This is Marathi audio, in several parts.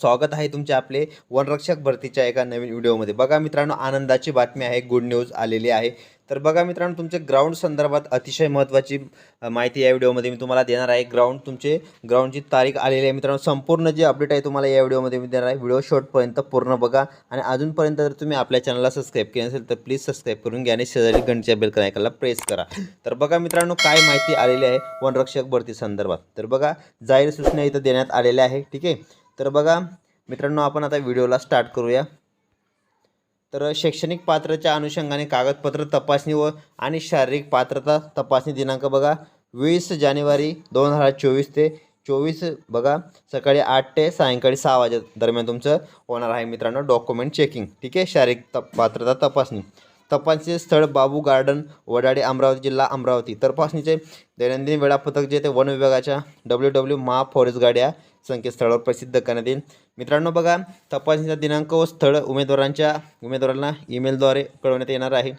स्वागत आहे तुमचे आपले वनरक्षक भरतीच्या एका नवीन व्हिडिओमध्ये. बघा मित्रांनो आनंदाची बातमी आहे गुड न्यूज आलेली आहे. तर बघा मित्रांनो तुमचे ग्राउंड संदर्भात अतिशय महत्त्वाची माहिती या व्हिडिओमध्ये मी तुम्हाला देणार आहे. ग्राउंड तुमचे ग्राउंडची तारीख आलेली आहे मित्रांनो. संपूर्ण जे अपडेट आहे तुम्हाला या व्हिडिओमध्ये मी देणार आहे. व्हिडिओ शॉर्टपर्यंत पूर्ण बघा. आणि अजूनपर्यंत जर तुम्ही आपल्या चॅनलला सबस्क्राईब केलं असेल तर प्लीज सबस्क्राईब करून घ्या आणि शेजारी घंटच्या बेल आयकॉनला प्रेस करा. तर बघा मित्रांनो काय माहिती आलेली आहे वनरक्षक भरती संदर्भात. तर बघा जाहीर सूचना इथं देण्यात आलेल्या आहे ठीक आहे? तर बघा मित्रांनो आपण आता व्हिडिओला स्टार्ट करूया. तर शैक्षणिक पात्रच्या अनुषंगाने कागदपत्र तपासणी व आणि शारीरिक पात्रता तपासणी दिनांक बघा वीस जानेवारी दोन हजार चोवीस ते चोवीस बघा सकाळी आठ ते सायंकाळी सहा वाजे दरम्यान तुमचं होणार आहे मित्रांनो डॉक्युमेंट चेकिंग ठीक आहे? शारीरिक तप पात्रता तपासणी. तपासणीचे स्थळ बाबू गार्डन वडाडे अमरावती जिल्हा अमरावती. तपासणीचे दैनंदिन वेळापत्रक जे ते वन विभागाच्या डब्ल्यू डब्ल्यू महा फॉरेस्ट गाड्या संकेतस्थळावर प्रसिद्ध करण्यात येईल. मित्रांनो बघा तपासणीचा दिनांक व स्थळ उमेदवारांच्या उमेदवारांना ईमेलद्वारे कळवण्यात येणार आहे.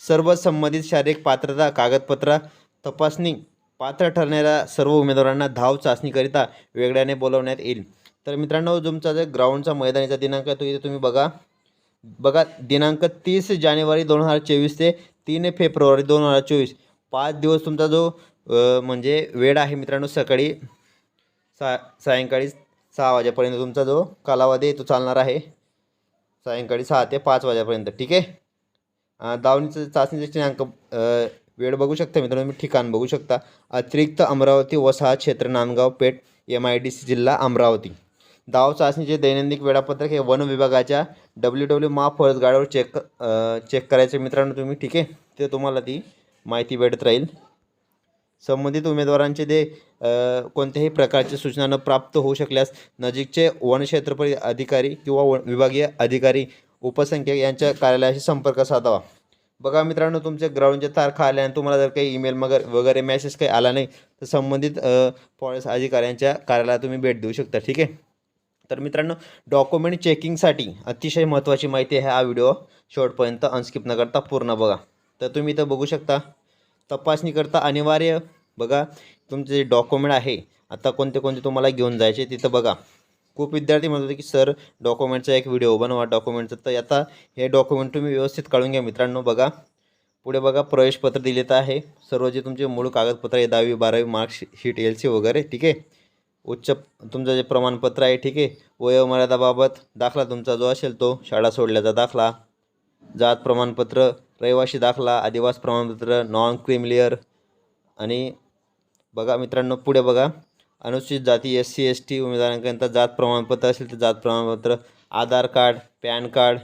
सर्व संबंधित शारीरिक पात्रता कागदपत्र तपासणी पात्र ठरणाऱ्या सर्व उमेदवारांना धाव चाचणीकरिता वेगळ्याने बोलवण्यात येईल. तर मित्रांनो तुमचा जे ग्राउंडचा मैदानीचा दिनांक आहे तो इथे तुम्ही बघा. बघा दिनांक तीस जानेवारी दोन हजार चोवीस ते तीन फेब्रुवारी दोन हजार चोवीस. पाच दिवस तुमचा जो म्हणजे वेळ आहे मित्रांनो सकाळी सा सायंकाळी सहा वाजेपर्यंत तुमचा जो कालावधी आहे तो चालणार आहे. सायंकाळी सहा ते पाच वाजेपर्यंत ठीक आहे? दावणीचं चाचणीचे दिनांक वेळ बघू शकता मित्रांनो तुम्ही ठिकाण बघू शकता. अतिरिक्त अमरावती वसाहत क्षेत्र Nandgaon Peth M I D C जिल्हा अमरावती. दाव चाचणीचे दैनंदिन वेळापत्रक हे वन विभागाच्या डब्ल्यू डब्ल्यू मा फळस गाड्यावर चेक चेक करायचे मित्रांनो तुम्ही ठीक आहे? ते तुम्हाला ती माहिती भेटत राहील. संबंधित उमेदवारांचे ते कोणत्याही प्रकारच्या सूचना न प्राप्त होऊ शकल्यास नजीकचे वनक्षेत्रपती अधिकारी किंवा वन विभागीय अधिकारी उपसंख्यक यांच्या कार्यालयाशी संपर्क साधावा. बघा मित्रांनो तुमच्या ग्राउंडच्या तारखा आल्या आणि तुम्हाला जर काही ईमेल वगैरे वगैरे मेसेज काही आला नाही तर संबंधित फॉरेस्ट अधिकाऱ्यांच्या कार्यालयात तुम्ही भेट देऊ शकता. ठीक आहे? तर मित्रांनो डॉक्युमेंट चेकिंगसाठी अतिशय महत्त्वाची माहिती आहे हा व्हिडिओ शेवटपर्यंत अनस्किप न करता पूर्ण बघा. तर तुम्ही इथं बघू शकता तपासणी करता अनिवार्य. बघा तुमचे जे डॉक्युमेंट आहे आता कोणते कोणते तुम्हाला घेऊन जायचे तिथं बघा. खूप विद्यार्थी म्हणत होते की सर डॉक्युमेंटचा एक व्हिडिओ बनवा डॉक्युमेंटचं तर आता हे डॉक्युमेंट तुम्ही व्यवस्थित काढून घ्या मित्रांनो बघा. पुढे बघा प्रवेशपत्र दिलेलं आहे. सर्व जे तुमचे मूळ कागदपत्र आहे दहावी बारावी मार्कशीट एल सी वगैरे ठीक आहे? उच्च तुमचं जे प्रमाणपत्र आहे ठीक आहे? वयोमर्यादाबाबत दाखला तुमचा जो असेल तो शाळा सोडल्याचा दाखला. जात प्रमाणपत्र रहिवासी दाखला आदिवास प्रमाणपत्र नॉन क्रिमिलियर आणि बघा मित्रांनो पुढे बघा. अनुसूचित जाती एस सी एस टी उमेदवारांकरिता जात प्रमाणपत्र असेल तर जात प्रमाणपत्र आधार कार्ड पॅन कार्ड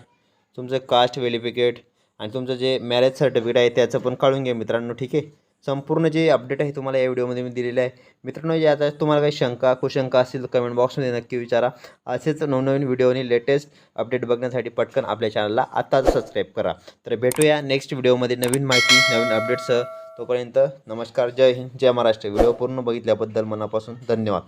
तुमचं कास्ट व्हेरिफिकेट आणि तुमचं जे मॅरेज सर्टिफिकेट आहे त्याचं पण काढून घ्या मित्रांनो ठीक आहे? संपूर्ण जे अपडेट आहे तुम्हाला या व्हिडिओमध्ये मी दिलेलं आहे. मित्रांनो याचा तुम्हाला काही शंका कुशंका असतील तर कमेंट बॉक्समध्ये नक्की विचारा. असेच नवनवीन व्हिडिओ आणि लेटेस्ट अपडेट बघण्यासाठी पटकन आपल्या चॅनलला आत्ताच सबस्क्राईब करा. तर भेटूया नेक्स्ट व्हिडिओमध्ये नवीन माहिती नवीन अपडेट्ससह तोपर्यंत नमस्कार जय हिंद जय महाराष्ट्र. व्हिडिओ पूर्ण बघितल्याबद्दल मनापासून धन्यवाद.